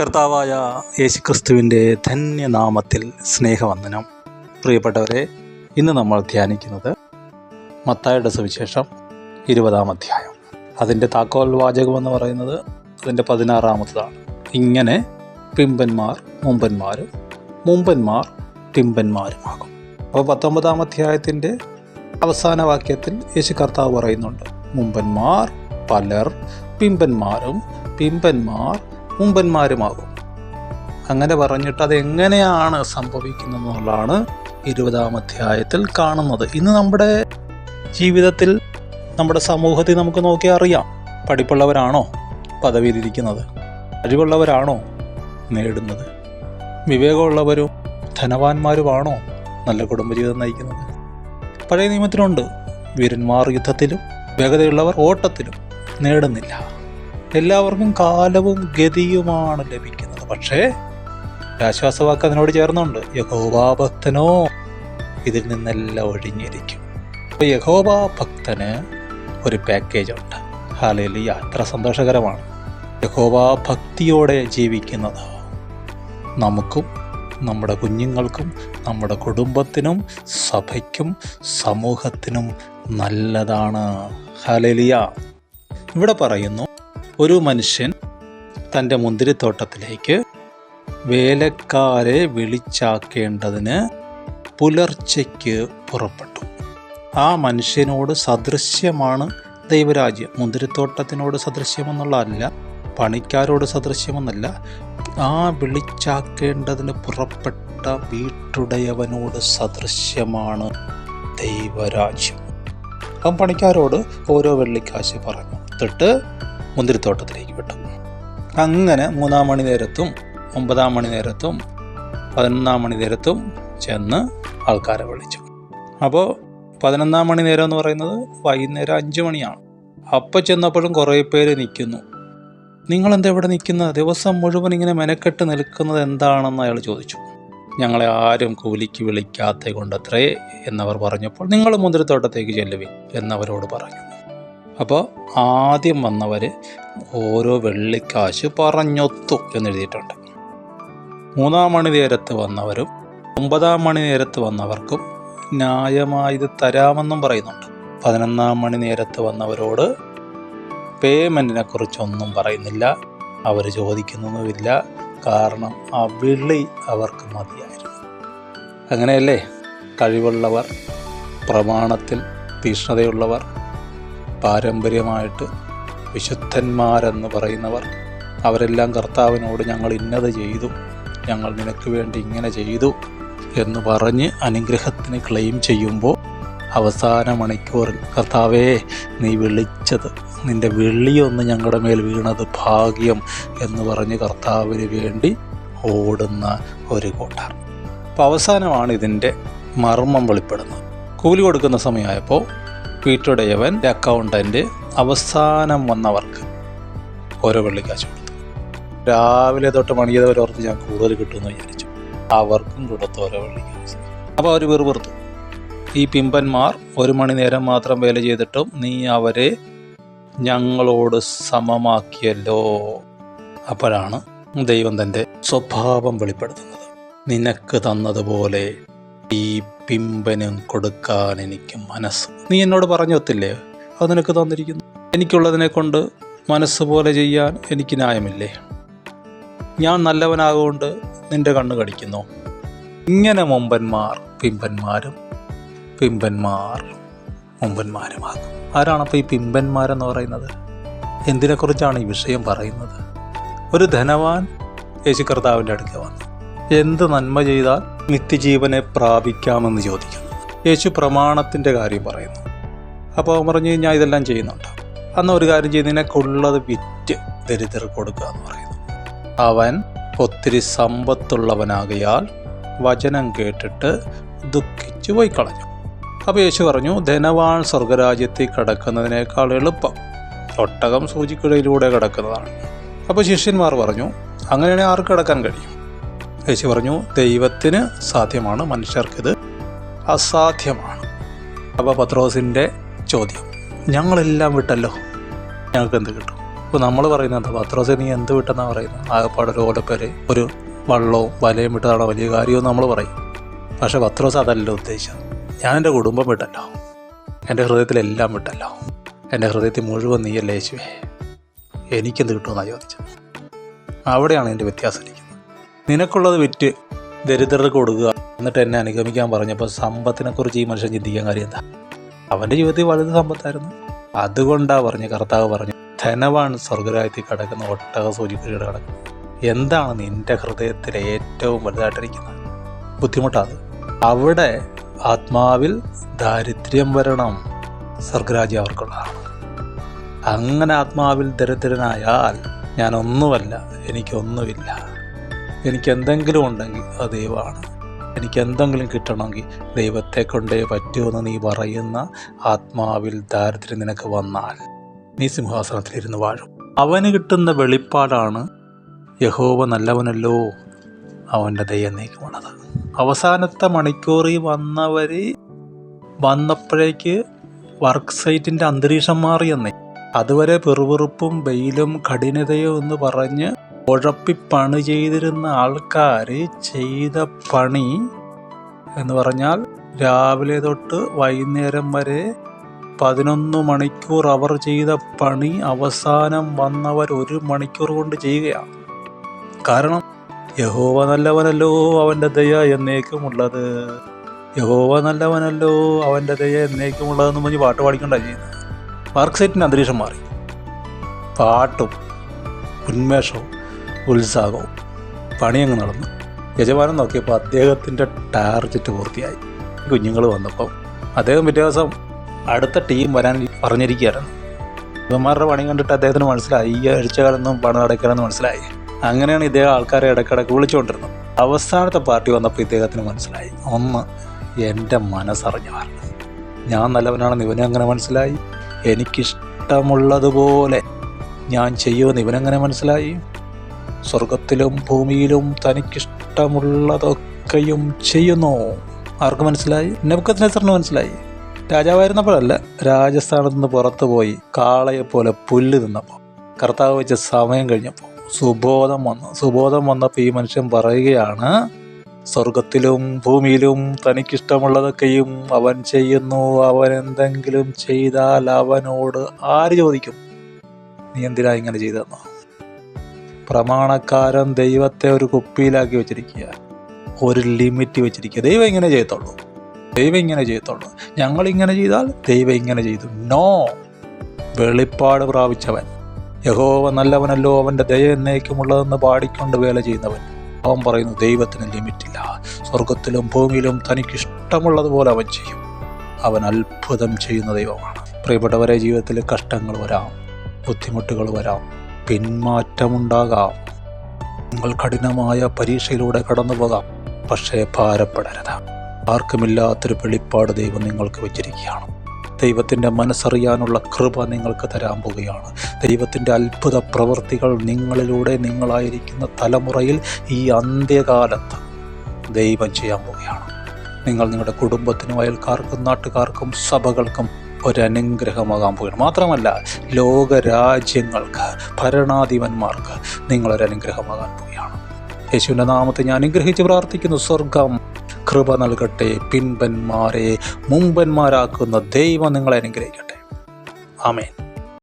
കർത്താവായ യേശുക്രിസ്തുവിന്റെ ധന്യനാമത്തിൽ സ്നേഹവന്ദനം. പ്രിയപ്പെട്ടവരെ ഇന്ന് നമ്മൾ ധ്യാനിക്കുന്നത് മത്തായുടെ സുവിശേഷം ഇരുപതാം അധ്യായം. അതിന്റെ താക്കോൽ വാചകമെന്ന് പറയുന്നത് അതിന്റെ പതിനാറാമത്തതാണ്. ഇങ്ങനെ പിമ്പന്മാർ മുമ്പന്മാരും മുമ്പന്മാർ പിമ്പന്മാരുമാകും. അപ്പോൾ പത്തൊമ്പതാം അധ്യായത്തിന്റെ അവസാന വാക്യത്തിൽ യേശു കർത്താവ് പറയുന്നുണ്ട് മുമ്പന്മാർ പലർ പിമ്പന്മാരും പിമ്പന്മാർ മുമ്പന്മാരുമാകും. അങ്ങനെ പറഞ്ഞിട്ട് അതെങ്ങനെയാണ് സംഭവിക്കുന്നത് എന്നുള്ളതാണ് ഇരുപതാം അധ്യായത്തിൽ കാണുന്നത്. ഇന്ന് നമ്മുടെ ജീവിതത്തിൽ നമ്മുടെ സമൂഹത്തിൽ നമുക്ക് നോക്കി അറിയാം. പഠിപ്പുള്ളവരാണോ പദവിയിലിരിക്കുന്നത്? കഴിവുള്ളവരാണോ നേടുന്നത്? വിവേകമുള്ളവരും ധനവാന്മാരുമാണോ നല്ല കുടുംബജീവിതം നയിക്കുന്നത്? പഴയ നിയമത്തിലുണ്ട്. വീരന്മാർ യുദ്ധത്തിലും വേഗതയുള്ളവർ ഓട്ടത്തിലും നേടുന്നില്ല. എല്ലാവർക്കും കാലവും ഗതിയുമാണ് ലഭിക്കുന്നത്. പക്ഷേ ആശ്വാസവാക്ക് അതിനോട് ചേർന്നുണ്ട്. യഹോവാഭക്തനോ ഇതിൽ നിന്നെല്ലാം ഒഴിഞ്ഞിരിക്കും. അപ്പോൾ യഹോവാ ഭക്തന് ഒരു പാക്കേജ് ഉണ്ട്. ഹാലയിൽ അത്ര സന്തോഷകരമാണ്. യഹോവാ ഭക്തിയോടെ ജീവിക്കുന്നത് നമുക്കും നമ്മുടെ കുഞ്ഞുങ്ങൾക്കും നമ്മുടെ കുടുംബത്തിനും സഭയ്ക്കും സമൂഹത്തിനും നല്ലതാണ്. ഹാലലിയ. ഇവിടെ പറയുന്നു ഒരു മനുഷ്യൻ തന്റെ മുന്തിരിത്തോട്ടത്തിലേക്ക് വേലക്കാരെ വിളിച്ചാക്കേണ്ടതിന് പുലർച്ചയ്ക്ക് പുറപ്പെട്ടു. ആ മനുഷ്യനോട് സദൃശ്യമാണ് ദൈവരാജ്യം. മുന്തിരിത്തോട്ടത്തിനോട് സദൃശ്യമെന്നുള്ളതല്ല പണിക്കാരോട് സദൃശ്യമെന്നല്ല. ആ വിളിച്ചാക്കേണ്ടതിന് പുറപ്പെട്ട വീട്ടുടയവനോട് സദൃശ്യമാണ് ദൈവരാജ്യം. അവൻ പണിക്കാരോട് ഓരോ വെള്ളിക്കാശ് പറഞ്ഞു. തൊട്ട് മുന്തിരിത്തോട്ടത്തിലേക്ക് വിട്ടു അങ്ങനെ മൂന്നാം മണി നേരത്തും ഒമ്പതാം മണി നേരത്തും പതിനൊന്നാം മണി നേരത്തും ചെന്ന് ആൾക്കാരെ വിളിച്ചു. അപ്പോൾ പതിനൊന്നാം മണി നേരം എന്ന് പറയുന്നത് വൈകുന്നേരം അഞ്ച് മണിയാണ്. അപ്പം ചെന്നപ്പോഴും കുറേ പേര് നിൽക്കുന്നു. നിങ്ങളെന്താ ഇവിടെ നിൽക്കുന്നത്? ദിവസം മുഴുവൻ ഇങ്ങനെ മെനക്കെട്ട് നിൽക്കുന്നത് എന്താണെന്ന് അയാൾ ചോദിച്ചു. ഞങ്ങളെ ആരും കൂലിക്ക് വിളിക്കാത്ത കൊണ്ടത്രേ എന്നവർ പറഞ്ഞപ്പോൾ നിങ്ങൾ മുന്തിരിത്തോട്ടത്തേക്ക് ചെല്ലുവിൻ എന്നവരോട് പറഞ്ഞു. അപ്പോൾ ആദ്യം വന്നവർ ഓരോ വെള്ളിക്കാശ് പറഞ്ഞൊത്തു എന്നെഴുതിയിട്ടുണ്ട്. മൂന്നാം മണി നേരത്ത് വന്നവരും ഒമ്പതാം മണി നേരത്ത് വന്നവർക്കും ന്യായമായത് തരാമെന്നും പറയുന്നുണ്ട്. പതിനൊന്നാം മണി നേരത്ത് വന്നവരോട് പേയ്മെന്റിനെ കുറിച്ചൊന്നും പറയുന്നില്ല അവർ ചോദിക്കുന്നതുമില്ല കാരണം ആ വിളി അവർക്ക് മതിയായിരുന്നു. അങ്ങനെയല്ലേ? കഴിവുള്ളവർ പ്രമാണത്തിൽ തീഷ്ണതയുള്ളവർ പാരമ്പര്യമായിട്ട് വിശുദ്ധന്മാരെന്ന് പറയുന്നവർ അവരെല്ലാം കർത്താവിനോട് ഞങ്ങൾ ഇന്നത് ചെയ്തു ഞങ്ങൾ നിനക്ക് വേണ്ടി ഇങ്ങനെ ചെയ്തു എന്ന് പറഞ്ഞ് അനുഗ്രഹത്തിന് ക്ലെയിം ചെയ്യുമ്പോൾ അവസാന മണിക്കൂറിൽ കർത്താവേ നീ വിളിച്ചത് നിന്റെ വിളിയൊന്ന് ഞങ്ങളുടെ മേൽ വീണത് ഭാഗ്യം എന്ന് പറഞ്ഞ് കർത്താവിന് വേണ്ടി ഓടുന്ന ഒരു കൂട്ടർ. അപ്പോൾ അവസാനമാണ് ഇതിന്റെ മർമ്മം വെളിപ്പെടുന്നത്. കൂലി കൊടുക്കുന്ന സമയമായപ്പോൾ വീട്ടുടയവൻ അക്കൗണ്ടന്റ് അവസാനം വന്നവർക്ക് ഓരോ വെള്ളിക്കാശ് കൊടുത്തു. രാവിലെ തൊട്ട് മണിയതവരവർക്ക് ഞാൻ കൂടുതൽ കിട്ടുമെന്ന് വിചാരിച്ചു. അവർക്കും കൊടുത്തു ഓരോ വെള്ളിക്കാശ് അപ്പോൾ അവർ വെറുപെറുത്തു ഈ പിമ്പന്മാർ ഒരു മണി നേരം മാത്രം വേല ചെയ്തിട്ടും നീ അവരെ ഞങ്ങളോട് സമമാക്കിയല്ലോ. അപ്പോഴാണ് ദൈവം തന്റെ സ്വഭാവം വെളിപ്പെടുത്തുന്നത്. നിനക്ക് തന്നതുപോലെ ഈ പിമ്പനും കൊടുക്കാൻ എനിക്ക് മനസ്സ്. നീ എന്നോട് പറഞ്ഞു പറഞ്ഞൊത്തില്ലേ? അത് നിനക്ക് തന്നിരിക്കുന്നു. എനിക്കുള്ളതിനെ കൊണ്ട് മനസ്സ് പോലെ ചെയ്യാൻ എനിക്ക് ന്യായമില്ലേ? ഞാൻ നല്ലവനാകൊണ്ട് നിന്റെ കണ്ണ് കടിക്കുന്നു. ഇങ്ങനെ മുമ്പന്മാർ പിമ്പന്മാരും പിമ്പന്മാർ മുമ്പന്മാരുമാകും. ആരാണപ്പോൾ ഈ പിമ്പന്മാരെന്ന് പറയുന്നത്? എന്തിനെക്കുറിച്ചാണ് ഈ വിഷയം പറയുന്നത്? ഒരു ധനവാൻ യേശു കർത്താവിന്റെ അടുക്ക വന്നു. എന്ത് നന്മ ചെയ്താൽ നിത്യജീവനെ പ്രാപിക്കാമെന്ന് ചോദിക്കുന്നു. യേശു പ്രമാണത്തിന്റെ കാര്യം പറയുന്നു. അപ്പോൾ പറഞ്ഞു ഞാൻ ഇതെല്ലാം ചെയ്യുന്നുണ്ട്. അന്ന് ഒരു കാര്യം ചെയ്ത് നിനക്കുള്ളത് വിറ്റ് ദരിദ്രർ കൊടുക്കുക എന്ന് പറയുന്നു. അവൻ ഒത്തിരി സമ്പത്തുള്ളവനാകയാൽ വചനം കേട്ടിട്ട് ദുഃഖിച്ചു പോയി കളഞ്ഞു. അപ്പോൾ യേശു പറഞ്ഞു ധനവാൻ സ്വർഗരാജ്യത്തിൽ കിടക്കുന്നതിനേക്കാൾ എളുപ്പം ഒട്ടകം സൂചിക്കിടയിലൂടെ കിടക്കുന്നതാണ്. അപ്പോൾ ശിഷ്യന്മാർ പറഞ്ഞു അങ്ങനെയാണെങ്കിൽ ആർക്ക് കിടക്കാൻ കഴിയും? യേശു പറഞ്ഞു ദൈവത്തിന് സാധ്യമാണ് മനുഷ്യർക്കിത് അസാധ്യമാണ്. അപ്പോൾ പത്രോസിന്റെ ചോദ്യം ഞങ്ങളെല്ലാം വിട്ടല്ലോ? ഞങ്ങൾക്ക് എന്ത് കിട്ടും? ഇപ്പോൾ നമ്മൾ പറയുന്നത് എന്താ? പത്രോസെ നീ എന്ത് വിട്ടെന്നാണ് പറയുന്നത് ആകപ്പാട് ഒരു ഓലപ്പേര് ഒരു വള്ളവും വലയും വിട്ടതാണ്? വലിയ കാര്യവും നമ്മൾ പറയും. പക്ഷേ പത്രോസ് അതല്ല ഉദ്ദേശിച്ചത്. ഞാൻ എന്റെ കുടുംബം വിട്ടല്ലോ. എന്റെ ഹൃദയത്തിലെല്ലാം വിട്ടല്ലോ. എന്റെ ഹൃദയത്തിൽ മുഴുവൻ നീയല്ലേ യേശുവേ? എനിക്കെന്ത് കിട്ടുമെന്നാണ് ചോദിച്ചത്? അവിടെയാണ് എന്റെ വ്യത്യാസം ഇരിക്കുന്നത്. നിനക്കുള്ളത് വിറ്റ് ദരിദ്രർക്ക് കൊടുക്കുക. എന്നിട്ട് എന്നെ അനുഗമിക്കാൻ പറഞ്ഞപ്പോൾ സമ്പത്തിനെക്കുറിച്ച് ഈ മനുഷ്യൻ ചിന്തിക്കാൻ കാര്യം എന്താ? അവന്റെ ജീവിതത്തിൽ വലുത് സമ്പത്തായിരുന്നു. അതുകൊണ്ടാ പറഞ്ഞ് കർത്താവ് പറഞ്ഞു ധനവാണ് സ്വർഗരാജ്യത്തിൽ കിടക്കുന്ന ഒട്ടക സൂചിക്കുഴിയുടെ കിടക്കുന്നത് എന്താണ് നിന്റെ ഹൃദയത്തിൽ ഏറ്റവും വലുതായിട്ടിരിക്കുന്നത്? ബുദ്ധിമുട്ടാത് അവിടെ ആത്മാവിൽ ദാരിദ്ര്യം വരണം സ്വർഗരാജ്യം അവർക്കുള്ളതാണ്. അങ്ങനെ ആത്മാവിൽ ദരിദ്രനായാൽ ഞാനൊന്നുമല്ല എനിക്കൊന്നുമില്ല. എനിക്ക് എന്തെങ്കിലും ഉണ്ടെങ്കിൽ അത് ദൈവമാണ്. എനിക്ക് എന്തെങ്കിലും കിട്ടണമെങ്കിൽ ദൈവത്തെ കൊണ്ടേ പറ്റുമെന്ന് നീ പറയുന്ന ആത്മാവിൽ ദാരിദ്ര്യം നിനക്ക് വന്നാൽ നീ സിംഹാസനത്തിലിരുന്ന് വാഴും. അവന് കിട്ടുന്ന വെളിപ്പാടാണ് യഹോവ നല്ലവനല്ലോ അവന്റെ ദയ്യന്നേക്കുമുള്ളത് അവസാനത്തെ മണിക്കൂറിൽ വന്നവർ വന്നപ്പോഴേക്ക് വർക്ക് സൈറ്റിന്റെ അന്തരീക്ഷം മാറിയെന്നേ. അതുവരെ പെറുപെറുപ്പും വെയിലും കഠിനതയും എന്ന് പറഞ്ഞ് ഉഴപ്പി പണി ചെയ്തിരുന്ന ആൾക്കാർ ചെയ്ത പണി എന്ന് പറഞ്ഞാൽ രാവിലെ തൊട്ട് വൈകുന്നേരം വരെ പതിനൊന്ന് മണിക്കൂർ അവർ ചെയ്ത പണി അവസാനം വന്നവർ ഒരു മണിക്കൂർ കൊണ്ട് ചെയ്യുകയാണ്. കാരണം യഹോവ നല്ലവനല്ലോ അവന്റെ ദയ എന്നേക്കുമുള്ളത്. യഹോവ നല്ലവനല്ലോ അവന്റെ ദയ എന്നേക്കുമുള്ളതെന്ന് പറഞ്ഞ് പാട്ട് പാടിക്കൊണ്ടാണ് ചെയ്യുന്നത്. വർക്ക് സെറ്റിന്റെ അന്തരീക്ഷം മാറി. പാട്ടും ഉന്മേഷവും. ഉത്സാഹവും പണിയങ്ങ് നടന്നു. യജമാനൻ നോക്കിയപ്പോൾ അദ്ദേഹത്തിന്റെ ടാർജറ്റ് പൂർത്തിയായി. കുഞ്ഞുങ്ങൾ വന്നപ്പോൾ അദ്ദേഹം പിറ്റേ ദിവസം അടുത്ത ടീം വരാൻ പറഞ്ഞിരിക്കുകയായിരുന്നു. ഇവന്മാരുടെ പണി കണ്ടിട്ട് അദ്ദേഹത്തിന് മനസ്സിലായി. ഈ ആഴ്ചകളൊന്നും പണം അടയ്ക്കണമെന്ന് മനസ്സിലായി. അങ്ങനെയാണ് ഇദ്ദേഹം ആൾക്കാരെ ഇടയ്ക്കിടയ്ക്ക് വിളിച്ചുകൊണ്ടിരുന്നത്. അവസാനത്തെ പാർട്ടി വന്നപ്പോൾ ഇദ്ദേഹത്തിന് മനസ്സിലായി. ഒന്ന് എന്റെ മനസ്സറിഞ്ഞവർ ഞാൻ നല്ലവനാണെന്ന് ഇവനെ അങ്ങനെ മനസ്സിലായി. എനിക്കിഷ്ടമുള്ളതുപോലെ ഞാൻ ചെയ്യുമെന്ന് ഇവനങ്ങനെ മനസ്സിലായി? സ്വർഗത്തിലും ഭൂമിയിലും തനിക്കിഷ്ടമുള്ളതൊക്കെയും ചെയ്യുന്നു. ആർക്ക് മനസ്സിലായി? നെബുക്കത്തിനെസറിന് മനസ്സിലായി. രാജാവായിരുന്നപ്പോഴല്ല രാജസ്ഥാനത്ത് നിന്ന് പുറത്തുപോയി കാളയെപ്പോലെ പുല്ല് തിന്നപ്പോൾ കർത്താവ് വെച്ച സമയം കഴിഞ്ഞപ്പോൾ സുബോധം വന്നു. സുബോധം വന്നപ്പോൾ ഈ മനുഷ്യൻ പറയുകയാണ് സ്വർഗത്തിലും ഭൂമിയിലും തനിക്കിഷ്ടമുള്ളതൊക്കെയും അവൻ ചെയ്യുന്നു. അവൻ എന്തെങ്കിലും ചെയ്താൽ അവനോട് ആര് ചോദിക്കും? നീ എന്തിനാ ഇങ്ങനെ ചെയ്തെന്നോ പ്രമാണക്കാരൻ ദൈവത്തെ ഒരു കുപ്പിയിലാക്കി വെച്ചിരിക്കുക. ഒരു ലിമിറ്റ് വെച്ചിരിക്കുക. ദൈവം ഇങ്ങനെ ചെയ്യത്തുള്ളൂ. ദൈവം ഇങ്ങനെ ചെയ്യത്തുള്ളൂ. ഞങ്ങൾ ഇങ്ങനെ ചെയ്താൽ ദൈവം ഇങ്ങനെ ചെയ്തു. നോ. വെളിപ്പാട് പ്രാപിച്ചവൻ. യഹോവ നല്ലവനല്ലോ. അവന്റെ ദയ എന്നേക്കുമുള്ളതെന്ന് പാടിക്കൊണ്ട് വേല ചെയ്യുന്നവൻ. അവൻ പറയുന്നു ദൈവത്തിന് ലിമിറ്റില്ല. സ്വർഗത്തിലും ഭൂമിയിലും തനിക്കിഷ്ടമുള്ളതുപോലെ അവൻ ചെയ്യും. അവൻ അത്ഭുതം ചെയ്യുന്ന ദൈവമാണ്. പ്രിയപ്പെട്ടവരെ ജീവിതത്തിൽ കഷ്ടങ്ങൾ വരാം. ബുദ്ധിമുട്ടുകൾ വരാം. പിന്മാറ്റമുണ്ടാകാം. നിങ്ങൾ കഠിനമായ പരീക്ഷയിലൂടെ കടന്നു പോകാം. പക്ഷേ ഭാരപ്പെടരുത്. ആർക്കുമില്ലാത്തൊരു വെളിപ്പാട് ദൈവം നിങ്ങൾക്ക് വെച്ചിരിക്കുകയാണ്. ദൈവത്തിന്റെ മനസ്സറിയാനുള്ള കൃപ നിങ്ങൾക്ക് തരാൻ പോവുകയാണ്. ദൈവത്തിന്റെ അത്ഭുത പ്രവൃത്തികൾ നിങ്ങളിലൂടെ നിങ്ങളായിരിക്കുന്ന തലമുറയിൽ ഈ അന്ത്യകാലത്ത് ദൈവം ചെയ്യാൻ പോവുകയാണ്. നിങ്ങൾ നിങ്ങളുടെ കുടുംബത്തിനും അയൽക്കാർക്കും നാട്ടുകാർക്കും സഭകൾക്കും ഒരനുഗ്രഹമാകാൻ പോകുന്നു മാത്രമല്ല ലോകരാജ്യങ്ങൾക്ക് ഭരണാധിപന്മാർക്ക് നിങ്ങളൊരനുഗ്രഹമാകാൻ പോവുകയാണ്. യേശുവിന്റെ നാമത്തെ ഞാൻ അനുഗ്രഹിച്ച് പ്രാർത്ഥിക്കുന്നു. സ്വർഗം കൃപ നൽകട്ടെ. പിൻപന്മാരെ മുമ്പന്മാരാക്കുന്ന ദൈവം നിങ്ങളെ അനുഗ്രഹിക്കട്ടെ. ആമേൻ.